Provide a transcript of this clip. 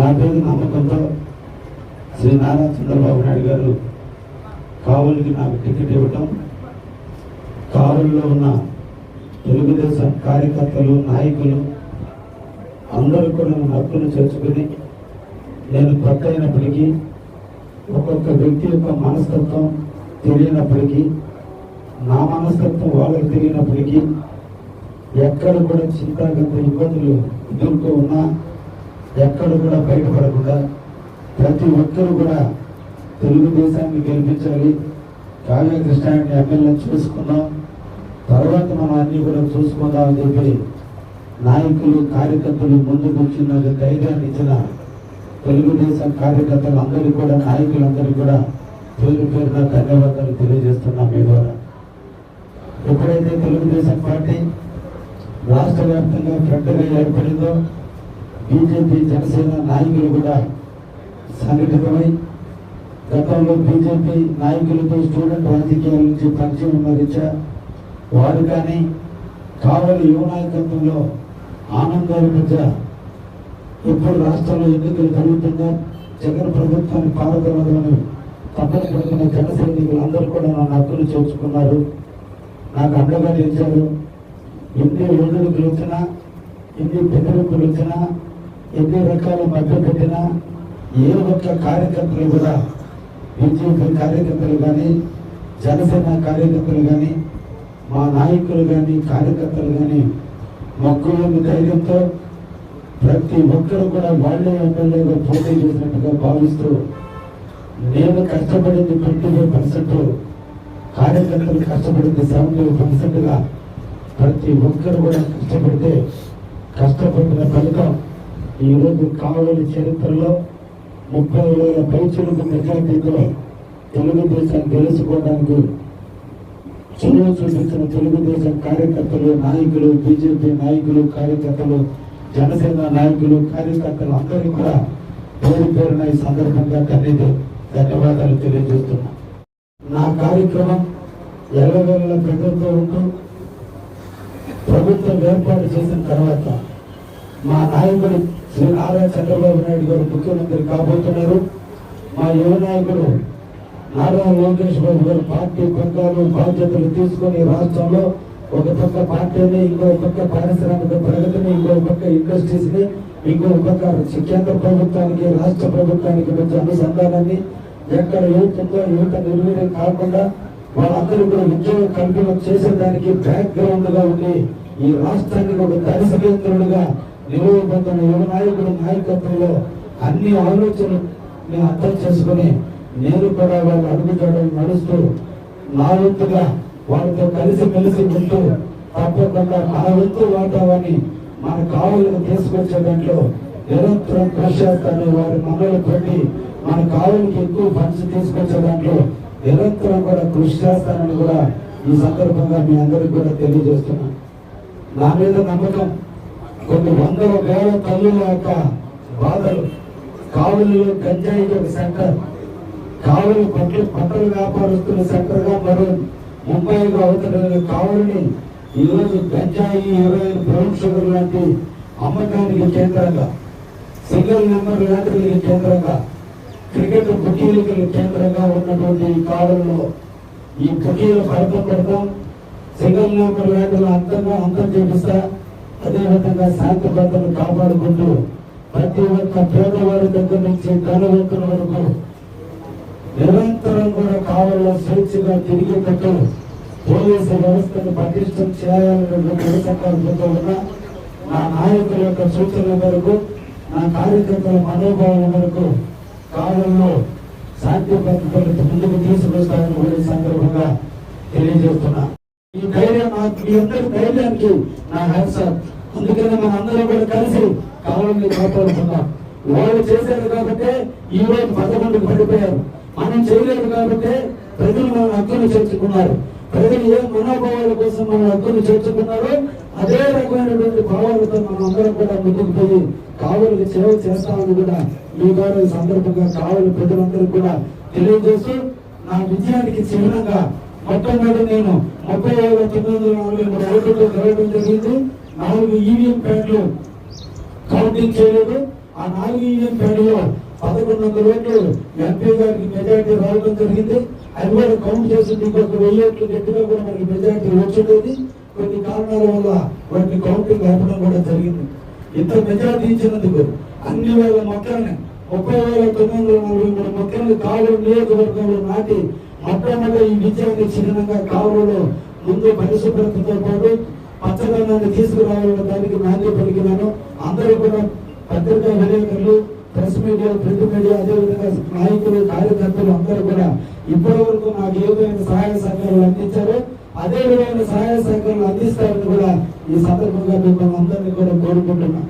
నా నమ్మకంతో శ్రీ నారా చంద్రబాబు నాయుడు గారు కావలికి నాకు టికెట్ ఇవ్వటం కావలిలో ఉన్న తెలుగుదేశం కార్యకర్తలు నాయకులు అందరూ కూడా నన్ను హక్కును చేర్చుకుని నేను కొత్త అయినప్పటికీ ఒక్కొక్క వ్యక్తి యొక్క మనస్తత్వం తెలియనప్పటికీ నా మనస్తత్వం వాళ్ళకి తెలియనప్పటికీ ఎక్కడ కూడా చింతాగంత ఇబ్బందులు ఎదుర్కొన్నా ఎక్కడ కూడా బయటపడకుండా ప్రతి ఒక్కరు కూడా తెలుగుదేశాన్ని గెలిపించాలి. కావ్య కృష్ణాన్ని ఎమ్మెల్యే చూసుకున్నాం. తర్వాత మనం అన్ని కూడా చూసుకుందామని చెప్పి నాయకులు కార్యకర్తలు ముందుకు వచ్చిన ధైర్యాన్ని ఇచ్చిన తెలుగుదేశం కార్యకర్తలు అందరికీ కూడా నాయకులందరికీ కూడా పేరు పేరున ధన్యవాదాలు తెలియజేస్తున్నాం మీ ద్వారా. ఎప్పుడైతే తెలుగుదేశం పార్టీ రాష్ట్ర వ్యాప్తంగా ఫ్రంట్గా ఏర్పడిందో బీజేపీ జనసేన నాయకులు కూడా సంఘటితమై గతంలో బీజేపీ నాయకులతో స్టూడెంట్ రాజకీయాల నుంచి పరిచయం ఉన్న వారు కానీ కావలి యువ నాయకత్వంలో ఆనందాల మధ్య ఎప్పుడు రాష్ట్రంలో ఎన్నికలు జరుగుతుందో జగన్ ప్రభుత్వాన్ని పాల్గొనదని తప్పని పడుతున్న జన సైనికులు అందరూ కూడా నన్ను హక్కులు చేర్చుకున్నారు నాకు అండగా నిలిచారు. ఎన్ని ఒడిదుడుకులు వచ్చినా ఎన్ని బెదిరింపులు వచ్చినా ఎన్ని రకాల మధ్య పెట్టినా ఏ ఒక్క కార్యకర్తలు కూడా బీజేపీ కార్యకర్తలు కానీ జనసేన కార్యకర్తలు కానీ మా నాయకులు కానీ కార్యకర్తలు కానీ మొక్కులోని ధైర్యంతో ప్రతి ఒక్కరు కూడా వాళ్ళే ఎమ్మెల్యేగా పోటీ చేసినట్టుగా భావిస్తూ నేను కష్టపడింది ట్వంటీ ఫైవ్ పర్సెంట్ కార్యకర్తలు కష్టపడింది సెవెంటీ పర్సెంట్గా ప్రతి ఒక్కరు కూడా కష్టపడితే కష్టపడిన ఫలితం ఈరోజు కావలి చరిత్రలో ముప్పై వేల పైచులకు మెజార్టీతో తెలుగుదేశం గెలుచుకోవడానికి చొరవ చూపించిన తెలుగుదేశం కార్యకర్తలు నాయకులు బీజేపీ నాయకులు కార్యకర్తలు జనసేన నాయకులు కార్యకర్తలు అందరికీ కూడా పేరు పేరున ఈ సందర్భంగా ధన్యత ధన్యవాదాలు తెలియజేస్తున్నా. నా కార్యక్రమం ఎల్లవేళ ప్రజలతో ఉంటూ ప్రభుత్వం ఏర్పాటు చేసిన తర్వాత మా నాయకుడు శ్రీ నారా చంద్రబాబు నాయుడు గారు ముఖ్యమంత్రి కాబోతున్నారు. మా యువ నాయకుడు నారా లోకేష్ బాబు గారు పార్టీ పగ్గాలు బాధ్యతలు తీసుకొని రాష్ట్రంలో ఒక పక్క పార్టీని ఇంకో పక్క పారిశ్రామిక ప్రగతిని ఇంకో పక్క ఇండస్ట్రీస్ని ఇంకో పక్క కేంద్ర ప్రభుత్వానికి రాష్ట్ర ప్రభుత్వానికి మధ్య అనుసంధానాన్ని ఎక్కడ యువత ఉందో యువత నిర్వీర్యం కాకుండా వాళ్ళందరూ కూడా ఉద్యోగ కల్పన చేసేదానికి బ్యాక్ గ్రౌండ్గా ఉండి ఈ రాష్ట్రానికి ఒక దర్శకేంద్రుడుగా నిలవబోతున్న యువ నాయకుడు నాయకత్వంలో అన్ని ఆలోచనలు నేను అర్థం చేసుకుని నేను కూడా వాళ్ళు అడుగుతాడు నడుస్తూ నా వంతుగా వాళ్ళతో కలిసి మెలిసి ఉంటూ తప్పకుండా మన వంతు వాటావాన్ని మన కావలను తీసుకొచ్చే దాంట్లో నిరంతరం కృషి చేస్తాను వారి మనలు పెట్టి మన కావులకి ఎక్కువ ఫండ్స్ తీసుకొచ్చే దాంట్లో నిరంతరం కూడా కృషి చేస్తానని కూడా ఈ సందర్భంగా మీ అందరికి కూడా తెలియజేస్తున్నాను. నా మీద నమ్మకం కొన్ని వందల వేల తల్లుల యొక్క బాధలు. కావలిలో గంజాయి ఒక సెంటర్. కావలి పట్ల బట్టల వ్యాపారస్తుల సెంటర్గా మరో ముంబైలో అవుతున్న కావలిని ఈరోజు గంజాయి ఇరవై బ్రౌన్ షుగర్ లాంటి అమ్మకానికి కేంద్రంగా సింగిల్ నెంబర్ లాంటికి కేంద్రంగా క్రికెట్ బుకీలకు కేంద్రంగా ఉన్నటువంటి ఈ కాలంలో ఈ బుకీలు ఫలితం పెడతాం. సింగిల్ నెంబర్ లాంటిలో అంతంగా అంతం చేపిస్తా. అదేవిధంగా శాంతి భద్రతను కాపాడుకుంటూ ప్రతి ఒక్క పేదవారి దగ్గర నుంచి ధనవంతుల వరకు నిరంతరం కూడా కావాలో స్వేచ్ఛగా తిరిగేటట్టు పోలీసు వ్యవస్థను పటిష్టం చేయాలనేటువంటి సంకల్పంతో ఉన్న నా నాయకుల యొక్క సూచనల మేరకు నా కార్యకర్తల మనోభావం మేరకు కాలంలో శాంతి భద్రతలు ముందుకు తీసుకొస్తానని కూడా సందర్భంగా తెలియజేస్తున్నా. ఈ ధైర్యం నాకు మీ అందరి ధైర్యానికి నా హ్యాట్స్ అందుకని మన అందరం కూడా కలిసి కావాలని కాపాడుతున్నాం వాళ్ళు చేశారు కాబట్టి ఈ రోజు పదకొండుకు పడిపోయారు. మనం చేయలేదు కాబట్టి ప్రజలు మన హక్కును చేర్చుకున్నారు. ప్రజలు ఏ మనోభావాల కోసం మన హక్కును చేర్చుకున్నారో అదే రకమైనటువంటి భావాలతో మనం అందరం కూడా ముందుకు పోయి కావలికి సేవ చేస్తామని కూడా మీ ద్వారా సందర్భంగా కావులు ప్రజలందరూ కూడా తెలియజేస్తూ నా విజయానికి చిహ్నంగా మొట్టమొదటి నేను ముప్పై ఏడు తొమ్మిది వందల నలభై ఓట్లతో గెలవడం జరిగింది. నాలుగు ఈవీఎం ప్యాడ్లు కౌంటింగ్ చేయలేదు. ఆ నాలుగు ఈవీఎం ప్యాడ్లో పదకొండు వందల ఓట్లు ఎంపీ గారికి మెజారిటీ రావడం జరిగింది. అది కూడా కౌంట్ చేసి ఇంకొక వెయ్యి ఓట్లు గట్టిగా కూడా మనకి మెజారిటీ వచ్చేది కొన్ని కారణాల వల్ల వాటిని కౌంటింగ్ అవ్వడం కూడా జరిగింది. ఇంత మెజారిటీ ఇచ్చినందుకు అన్ని వేల మొక్కల్ని ముప్పై వేల తొమ్మిది వందల నలభై మూడు మొక్కల్ని నియోజకవర్గంలో నాటి మొట్టమొదటి ఈ విజయాన్ని చిహ్నంగా కావులలో ముందు పరిశుభ్రతతో పాటు పచ్చదనాన్ని తీసుకురావాలన్న దానికి నాణ్యత పలికినాను. అందరూ కూడా పత్రికా విలేకరులు ప్రెస్ మీడియా ప్రింట్ మీడియా అదేవిధంగా నాయకులు కార్యకర్తలు అందరూ కూడా ఇప్పటి వరకు నాకు ఏ విధమైన సహాయ సహకారాలు అందించారో అదే విధమైన సహాయ సహకారాలు అందిస్తారని కూడా ఈ సందర్భంగా మిమ్మల్ని అందరినీ కూడా కోరుకుంటున్నాను.